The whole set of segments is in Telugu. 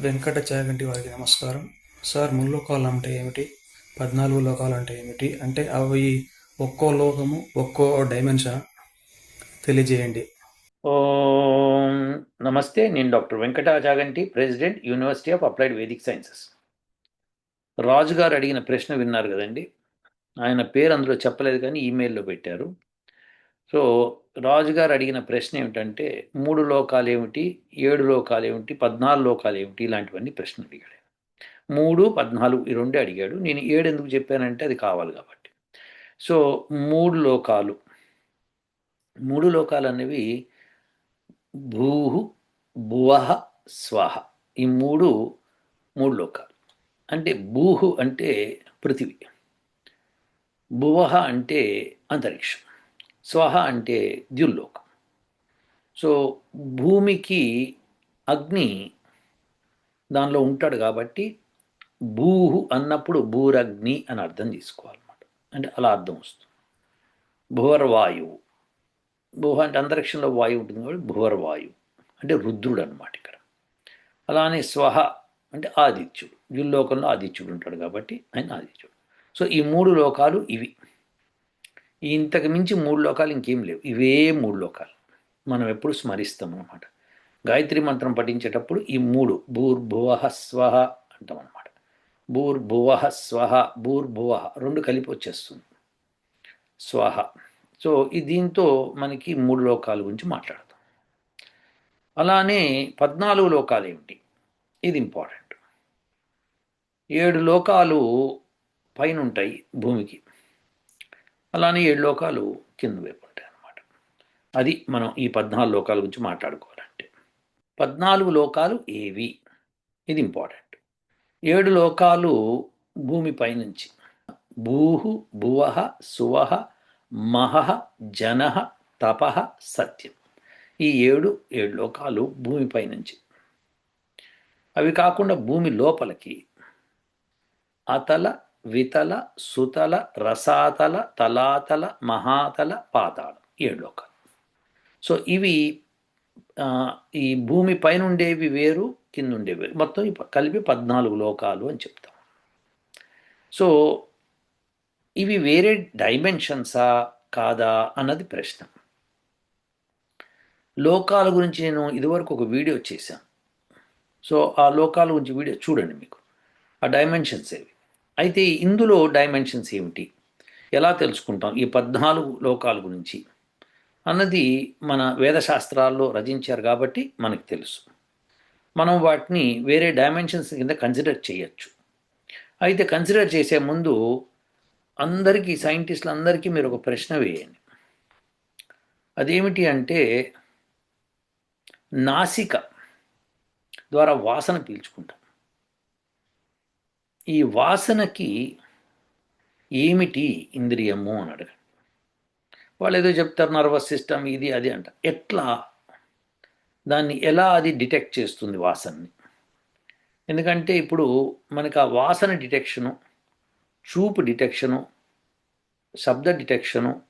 వెంకట చాగంటి వారికి నమస్కారం. సార్ ముల్లోకాలు అంటే ఏమిటి? పద్నాలుగు లోకాలు అంటే ఏమిటి? అంటే అవి ఒక్కో లోకము ఒక్కో డైమెన్షన్ తెలియజేయండి. ఓం నమస్తే నేను doctor Venkata Chaganti president university of applied Vedic sciences. Raju గారు అడిగిన ప్రశ్న విన్నారు కదండి. ఆయన పేరు అందులో చెప్పలేదు కానీ ఈమెయిల్లో పెట్టారు. సో రాజు గారు అడిగిన ప్రశ్న ఏమిటంటే మూడు లోకాలు ఏమిటి ఏడు లోకాలు ఏమిటి పద్నాలుగు లోకాలు ఏమిటి ఇలాంటివన్నీ ప్రశ్నలు అడిగాడు. మూడు పద్నాలుగు ఈ రెండే అడిగాడు. నేను ఏడు ఎందుకు చెప్పానంటే అది కావాలి కాబట్టి. సో మూడు లోకాలు. మూడు లోకాలు అనేవి భూహు భువహ స్వాహ. ఈ మూడు మూడు లోకాలు. అంటే భూహు అంటే పృథివీ. భువహ అంటే అంతరిక్షం. స్వహ అంటే ద్యుల్లోకం సో భూమికి అగ్ని దానిలో ఉంటాడు కాబట్టి భూహు అన్నప్పుడు భూరగ్ని అని అర్థం తీసుకోవాలన్నమాట. అంటే అలా అర్థం వస్తుంది. భువర్వాయువు. భూహ అంటే అంతరిక్షంలో వాయువు ఉంటుంది కాబట్టి భువర్వాయువు. అంటే రుద్రుడు అనమాట ఇక్కడ. అలానే స్వహ అంటే ఆదిత్యుడు. ద్యుల్లోకంలో ఆదిత్యుడు ఉంటాడు కాబట్టి ఆయన ఆదిత్యుడు. సో ఈ మూడు లోకాలు ఇవి. ఇంతకు మించి మూడు లోకాలు ఇంకేం లేవు. ఇవే మూడు లోకాలు. మనం ఎప్పుడు స్మరిస్తాం అనమాట గాయత్రి మంత్రం పఠించేటప్పుడు ఈ మూడు భూర్భువ స్వహ అంటాం అనమాట భూర్భువ స్వహ భూర్భువ రెండు కలిపి వచ్చేస్తుంది. స్వహ సో ఈ దీంతో మనకి మూడు లోకాల గురించి మాట్లాడతాం. అలానే పద్నాలుగు లోకాలు ఏమిటి? ఇది ఇంపార్టెంట్. ఏడు లోకాలు పైన ఉంటాయి భూమికి. అలానే ఏడు లోకాలు కింద వైపు ఉంటాయి అన్నమాట. అది మనం ఈ పద్నాలుగు లోకాల గురించి మాట్లాడుకోవాలంటే. పద్నాలుగు లోకాలు ఏవి? ఇది ఇంపార్టెంట్. ఏడు లోకాలు భూమి పైనుంచి. భూహు భువహ సువహ మహ జన తప సత్యం. ఈ ఏడు ఏడు లోకాలు భూమిపై నుంచి అవి కాకుండా భూమి లోపలికి అతల వితల సుతల రసాతల తలాతల మహాతల పాతాళం ఏడు లోకాలు. సో ఇవి ఈ భూమి పైన ఉండేవి వేరు కింద ఉండేవి వేరు. మొత్తం కలిపి పద్నాలుగు లోకాలు అని చెప్తాం. సో ఇవి వేరే డైమెన్షన్సా కాదా అన్నది ప్రశ్న. లోకాల గురించి నేను ఇదివరకు ఒక వీడియో చేశాను. సో ఆ లోకాల గురించి వీడియో చూడండి మీకు. ఆ డైమెన్షన్స్ ఏవి? అయితే ఇందులో డైమెన్షన్స్ ఏమిటి? ఎలా తెలుసుకుంటాం? ఈ పద్నాలుగు లోకాల గురించి. అన్నది మన వేదశాస్త్రాల్లో రచించారు కాబట్టి మనకు తెలుసు. మనం వాటిని వేరే డైమెన్షన్స్ కింద కన్సిడర్ చేయొచ్చు. అయితే కన్సిడర్ చేసే ముందు అందరికీ సైంటిస్టులు అందరికీ మీరు ఒక ప్రశ్న వేయండి. అదేమిటి అంటే నాసిక ద్వారా వాసన పీల్చుకుంటాం. ఈ వాసనకి ఏమిటి ఇంద్రియము అని అడగండి వాళ్ళు ఏదో చెప్తారు నర్వస్ సిస్టమ్ ఇది అది అంట. ఎట్లా? దాన్ని ఎలా అది డిటెక్ట్ చేస్తుంది వాసనని? ఎందుకంటే ఇప్పుడు మనకు ఆ వాసన డిటెక్షను చూపు డిటెక్షను శబ్ద డిటెక్షను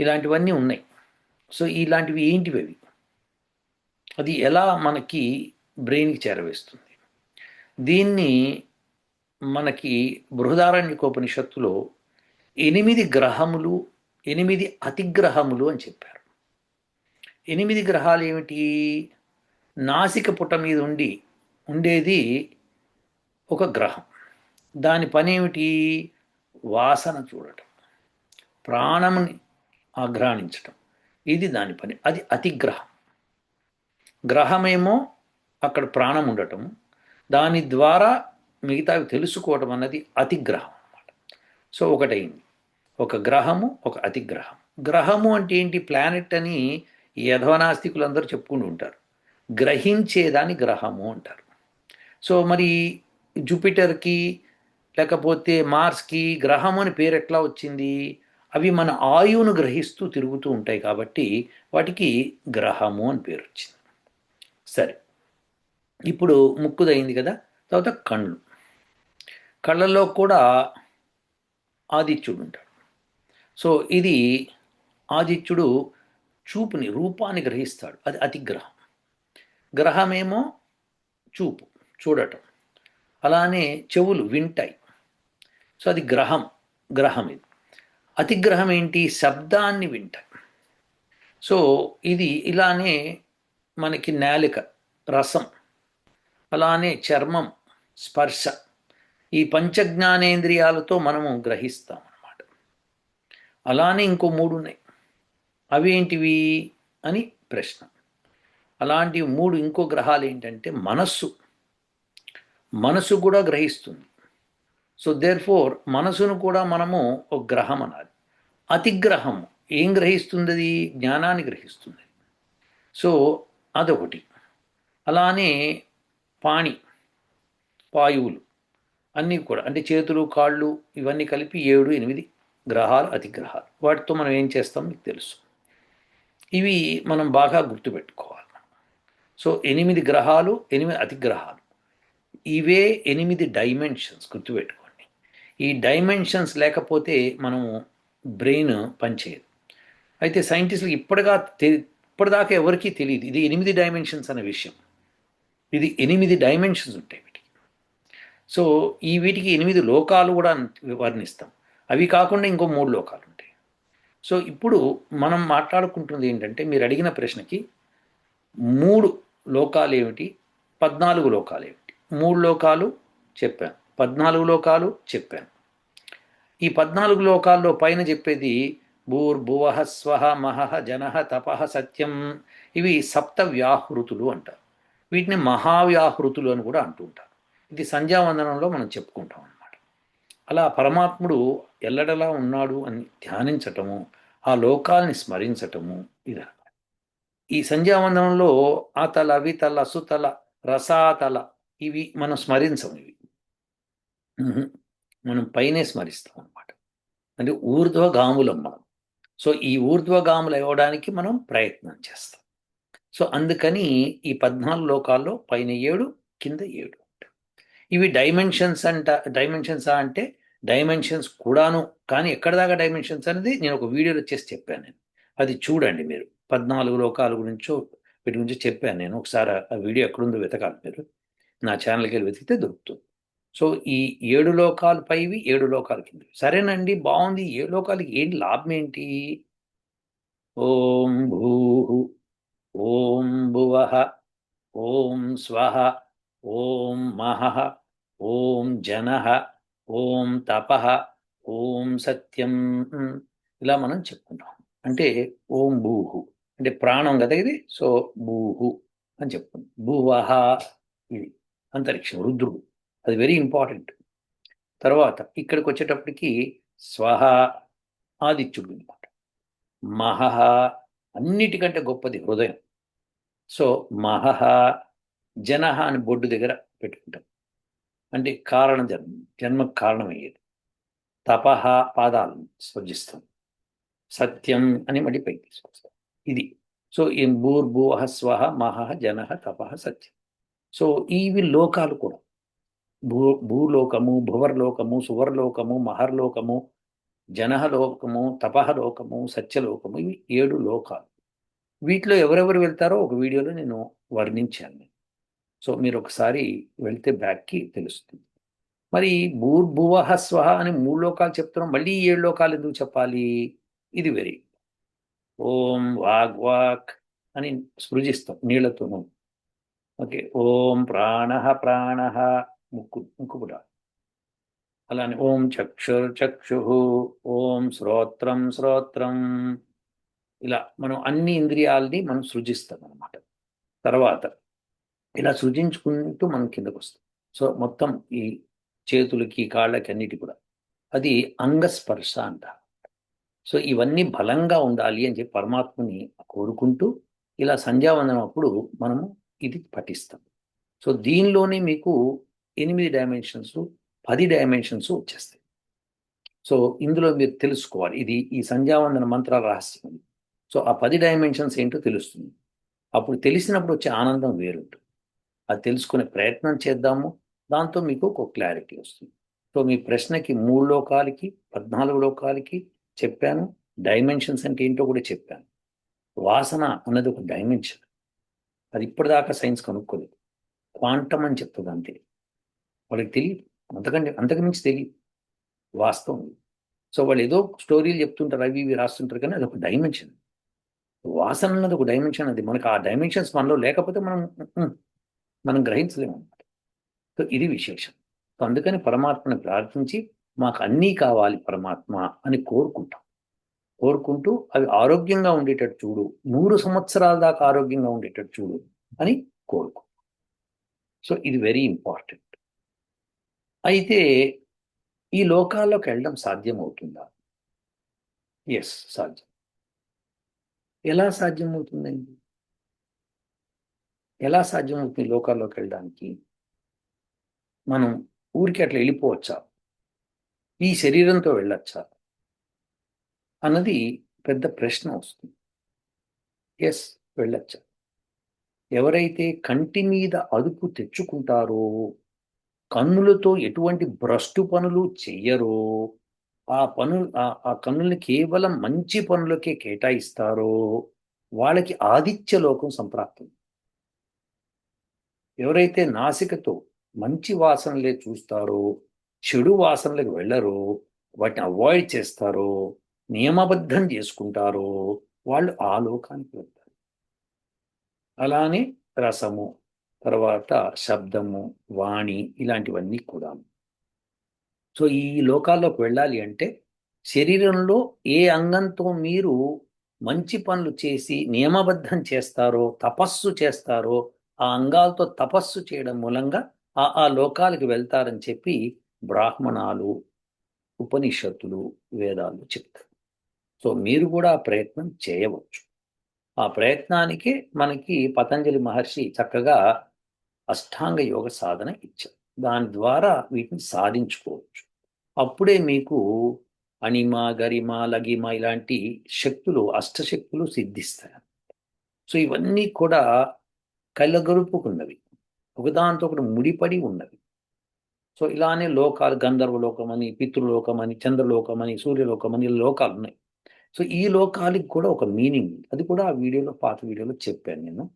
ఇలాంటివన్నీ ఉన్నాయి. సో ఇలాంటివి ఏంటివి అవి? అది ఎలా మనకి బ్రెయిన్కి చేరవేస్తుంది? దీన్ని మనకి బృహదారణ్యకోపనిషత్తులో ఎనిమిది గ్రహములు ఎనిమిది అతిగ్రహములు అని చెప్పారు. ఎనిమిది గ్రహాలు ఏమిటి? నాసిక పుట మీద ఉండి ఉండేది ఒక గ్రహం. దాని పని ఏమిటి? వాసన చూడటం ప్రాణముని ఆఘ్రాణించటం. ఇది దాని పని. అది అతిగ్రహం. గ్రహమేమో అక్కడ ప్రాణం ఉండటం దాని ద్వారా మిగతావి తెలుసుకోవటం అన్నది అతిగ్రహం అనమాట సో ఒకటైంది. ఒక గ్రహము ఒక అతిగ్రహం. గ్రహము అంటే ఏంటి? ప్లానెట్ అని ఈ యధవనాస్తికులందరూ చెప్పుకుంటూ ఉంటారు. గ్రహించేదాన్ని గ్రహము అంటారు. సో మరి జూపిటర్కి లేకపోతే మార్స్కి గ్రహం అని పేరు ఎట్లా వచ్చింది? అవి మన ఆయువును గ్రహిస్తూ తిరుగుతూ ఉంటాయి కాబట్టి వాటికి గ్రహము అని పేరు వచ్చింది. సరే. ఇప్పుడు ముక్కుదయింది కదా? తర్వాత కళ్ళు. కళ్ళల్లో కూడా ఆదిత్యుడు ఉంటాడు. సో ఇది ఆదిత్యుడు చూపుని రూపాన్ని గ్రహిస్తాడు. అది అతిగ్రహం. గ్రహమేమో చూపు చూడటం. అలానే చెవులు వింటాయి. సో అది గ్రహం గ్రహం ఇది. అతిగ్రహం ఏంటి? శబ్దాన్ని వింటాయి. సో ఇది ఇలానే మనకి నాలిక రసం. అలానే చర్మం స్పర్శ. ఈ పంచజ్ఞానేంద్రియాలతో మనము గ్రహిస్తాం అన్నమాట. అలానే ఇంకో మూడు ఉన్నాయి అవి ఏంటివి అని ప్రశ్న. అలాంటి మూడు ఇంకో గ్రహాలు ఏంటంటే మనస్సు. మనసు కూడా గ్రహిస్తుంది. సో దేర్ ఫోర్ మనసును కూడా మనము ఒక గ్రహం అనాలి. అతిగ్రహం ఏం గ్రహిస్తుంది అది జ్ఞానాన్ని గ్రహిస్తుంది. సో అదొకటి. అలానే పాణి పాయువులు. అన్నీ కూడా అంటే చేతులు కాళ్ళు ఇవన్నీ కలిపి ఏడు ఎనిమిది గ్రహాలు అతిగ్రహాలు వాటితో మనం ఏం చేస్తాం మీకు తెలుసు. ఇవి మనం బాగా గుర్తుపెట్టుకోవాలి. సో ఎనిమిది గ్రహాలు ఎనిమిది అతిగ్రహాలు ఇవే ఎనిమిది డైమెన్షన్స్ గుర్తుపెట్టుకోండి. ఈ డైమెన్షన్స్ లేకపోతే మనం బ్రెయిన్ పనిచేయదు. అయితే సైంటిస్టులు ఇప్పటిగా తె ఇప్పటిదాకా ఎవరికీ తెలియదు. ఇది ఎనిమిది డైమెన్షన్స్ అనే విషయం. ఇది ఎనిమిది డైమెన్షన్స్ ఉంటాయి. సో ఈ వీటికి ఎనిమిది లోకాలు కూడా వర్ణిస్తాం. అవి కాకుండా ఇంకో మూడు లోకాలు ఉంటాయి. సో ఇప్పుడు మనం మాట్లాడుకుంటుంది ఏంటంటే మీరు అడిగిన ప్రశ్నకి మూడు లోకాలు ఏమిటి? పద్నాలుగు లోకాలు ఏమిటి? మూడు లోకాలు చెప్పాను పద్నాలుగు లోకాలు చెప్పాను ఈ పద్నాలుగు లోకాల్లో పైన చెప్పేది భూర్భువ స్వహ మహ జన తపః సత్యం ఇవి సప్త వ్యాహృతులు అంటారు. వీటిని మహావ్యాహృతులు అని కూడా అంటుంటారు ఇది సంధ్యావందనంలో మనం చెప్పుకుంటాం అన్నమాట. అలా పరమాత్ముడు ఎల్లడలా ఉన్నాడు అని ధ్యానించటము ఆ లోకాల్ని స్మరించటము ఇది ఈ సంధ్యావందనంలో తల వితల సుతల రసాతల ఇవి మనం స్మరించం ఇవి. మనం పైనే స్మరిస్తాం అనమాట అంటే ఊర్ధ్వగాములం మనం. సో ఈ ఊర్ధ్వగాములు అవ్వడానికి మనం ప్రయత్నం చేస్తాం. సో అందుకని ఈ పద్నాలుగు లోకాల్లో పైన ఏడు కింద ఏడు. ఇవి డైమెన్షన్స్ అంట డైమెన్షన్స్ అంటే డైమెన్షన్స్ కూడాను కానీ ఎక్కడ దాకా డైమెన్షన్స్ అనేది నేను ఒక వీడియోలో చేసి చెప్పాను నేను. అది చూడండి మీరు. పద్నాలుగు లోకాల గురించో వీటి గురించి చెప్పాను నేను. ఒకసారి ఆ వీడియో ఎక్కడుందో వెతకాలి మీరు. నా ఛానల్కి వెళ్ళి వెతికితే దొరుకుతుంది. సో ఈ ఏడు లోకాలు పైవి ఏడు లోకాల కింద సరేనండి బాగుంది. ఏ లోకాలకి ఏంటి లాభం ఏంటి? ఓం భూ ఓం భువ ఓం స్వహ ఓం మహ ఓం జన ఓం తప ఓం సత్యం. ఇలా మనం చెప్పుకుంటాం. అంటే ఓం భూహు. అంటే ప్రాణం కదా ఇది? సో భూహు అని చెప్పుకుంటాం. భూవహ ఇది అంతరిక్షం రుద్రుడు. అది వెరీ ఇంపార్టెంట్ తర్వాత ఇక్కడికి వచ్చేటప్పటికి స్వహ ఆదిత్యుడు అనమాట మహహ అన్నిటికంటే గొప్పది హృదయం. సో మహహ జనహ అని బొడ్డు దగ్గర పెట్టుకుంటాం. అంటే కారణ జన్మ జన్మకు కారణమయ్యేది. తపహ పాదాలను స్పర్శిస్తాం. సత్యం అని మళ్ళీ పైకి తీసుకొస్తాం. ఇది. సో ఈ భూర్భువహ స్వహ మహ జన తపహ సత్యం. సో ఇవి లోకాలు కూడా. భూ భూలోకము భువర్లోకము సువర్లోకము మహర్లోకము జనహలోకము తపహలోకము సత్యలోకము ఇవి ఏడు లోకాలు. వీటిలో ఎవరెవరు వెళ్తారో ఒక వీడియోలో నేను వర్ణించాను. నేను సో మీరు ఒకసారి వెళ్తే బ్యాక్కి తెలుస్తుంది. మరి భూర్భువ స్వహ అని మూడు లోకాలు చెప్తున్నాం మళ్ళీ ఏడు లోకాలు ఎందుకు చెప్పాలి? ఇది వెరీ. ఓం వాగ్ వాక్ అని సృజిస్తాం నీళ్ళతోనూ. ఓకే ఓం ప్రాణ ప్రాణ ముక్కు ముక్కు కూడా. అలానే ఓం చక్షుర్ చక్షు ఓం శ్రోత్రం శ్రోత్రం. ఇలా మనం అన్ని ఇంద్రియాలని మనం సృజిస్తాం అనమాట తర్వాత ఇలా సృజించుకుంటూ మనం కిందకు వస్తాం. సో మొత్తం ఈ చేతులకి కాళ్ళకి అన్నిటి కూడా. అది అంగస్పర్శ అంట సో ఇవన్నీ బలంగా ఉండాలి అని చెప్పి పరమాత్మని కోరుకుంటూ ఇలా సంధ్యావందనం అప్పుడు మనము ఇది పఠిస్తాం. సో దీనిలోనే మీకు ఎనిమిది డైమెన్షన్స్ పది డైమెన్షన్స్ వచ్చేస్తాయి. సో ఇందులో మీరు తెలుసుకోవాలి. ఇది ఈ సంధ్యావందన మంత్రాల రహస్యం. సో ఆ పది డైమెన్షన్స్ ఏంటో తెలుస్తుంది. అప్పుడు తెలిసినప్పుడు వచ్చే ఆనందం వేరుంటుంది. అది తెలుసుకునే ప్రయత్నం చేద్దాము. దాంతో మీకు ఒక క్లారిటీ వస్తుంది. సో మీ ప్రశ్నకి మూడు లోకాలకి పద్నాలుగు లోకాలకి చెప్పాను. డైమెన్షన్స్ అంటే ఏంటో కూడా చెప్పాను. వాసన అన్నది ఒక డైమెన్షన్. అది ఇప్పటిదాకా సైన్స్ కనుక్కోలేదు. క్వాంటమ్ అని చెప్తుంది అంతే. వాళ్ళకి తెలియదు అంతకంటే అంతకుమించి తెలియదు వాస్తవం సో వాళ్ళు ఏదో స్టోరీలు చెప్తుంటారు అవి ఇవి రాస్తుంటారు కానీ అది ఒక డైమెన్షన్. వాసన అన్నది ఒక డైమెన్షన్ అది. మనకు ఆ డైమెన్షన్స్ మనలో లేకపోతే మనం మనం గ్రహించలేము అన్నమాట. సో ఇది విశేషం. సో అందుకని పరమాత్మని ప్రార్థించి మాకు అన్నీ కావాలి పరమాత్మ అని కోరుకుంటాం. కోరుకుంటూ అవి ఆరోగ్యంగా ఉండేటట్టు చూడు మూడు సంవత్సరాల దాకా ఆరోగ్యంగా ఉండేటట్టు చూడు అని కోరుకు. సో ఇది వెరీ ఇంపార్టెంట్. అయితే ఈ లోకాల్లోకి వెళ్ళడం సాధ్యమవుతుందా? ఎస్ సాధ్యం. ఎలా సాధ్యం అవుతుందండి ఎలా సాధ్యమవుతుంది లోకాల్లోకి వెళ్ళడానికి మనం ఊరికి అట్లా వెళ్ళిపోవచ్చా? ఈ శరీరంతో వెళ్ళొచ్చా? అన్నది పెద్ద ప్రశ్న వస్తుంది. ఎస్ వెళ్ళొచ్చా. ఎవరైతే కంటి మీద అదుపు తెచ్చుకుంటారో కన్నులతో ఎటువంటి భ్రష్టు పనులు చెయ్యరో ఆ పనులు ఆ- ఆ కన్నుల్ని కేవలం మంచి పనులకే కేటాయిస్తారో వాళ్ళకి ఆదిత్య లోకం సంప్రాప్తం ఎవరైతే నాసికతో మంచి వాసనలే చూస్తారో చెడు వాసనలకు వెళ్ళరో వాటిని అవాయిడ్ చేస్తారో నియమబద్ధం చేసుకుంటారో వాళ్ళు ఆ లోకానికి వెళ్తారు. అలానే రసము తర్వాత శబ్దము వాణి ఇలాంటివన్నీ కూడా. సో ఈ లోకాల్లోకి వెళ్ళాలి అంటే శరీరంలో ఏ అంగంతో మీరు మంచి పనులు చేసి నియమబద్ధం చేస్తారో తపస్సు చేస్తారో ఆ అంగాలతో తపస్సు చేయడం మూలంగా ఆ ఆ లోకాలకు వెళ్తారని చెప్పి బ్రాహ్మణాలు ఉపనిషత్తులు వేదాలు చెప్తారు. సో మీరు కూడా ఆ ప్రయత్నం చేయవచ్చు. ఆ ప్రయత్నానికే మనకి పతంజలి మహర్షి చక్కగా అష్టాంగ యోగ సాధన ఇచ్చారు. దాని ద్వారా వీటిని సాధించుకోవచ్చు. అప్పుడే మీకు అణిమ గరిమ లగిమ ఇలాంటి శక్తులు అష్టశక్తులు సిద్ధిస్తాయి. సో ఇవన్నీ కూడా కళ్ళగరుపుకున్నవి. ఒకదానితో ఒకటి ముడిపడి ఉన్నవి. సో ఇలానే లోకాలు గంధర్వ అని పితృలోకమని చంద్రలోకమని సూర్యలోకమని అని లోకాలు ఉన్నాయి. సో ఈ లోకాలకి కూడా ఒక మీనింగ్ ఉంది. అది కూడా ఆ వీడియోలో పాత వీడియోలో చెప్పాను నేను.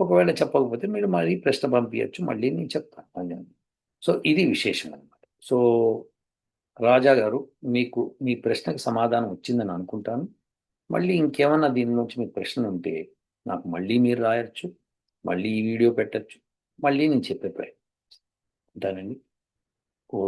ఒకవేళ చెప్పకపోతే మీరు మళ్ళీ ప్రశ్న పంపించచ్చు. మళ్ళీ నేను చెప్తాను. సో ఇది విశేషం అనమాట సో రాజా గారు మీకు మీ ప్రశ్నకు సమాధానం వచ్చిందని అనుకుంటాను. మళ్ళీ ఇంకేమన్నా దీని నుంచి మీకు ప్రశ్నలు ఉంటే నాకు మళ్ళీ మీరు రాయొచ్చు. మళ్ళీ ఈ వీడియో పెట్టచ్చు. మళ్ళీ నేను చెప్పే ప్రయత్నం ఉంటానండి ఓ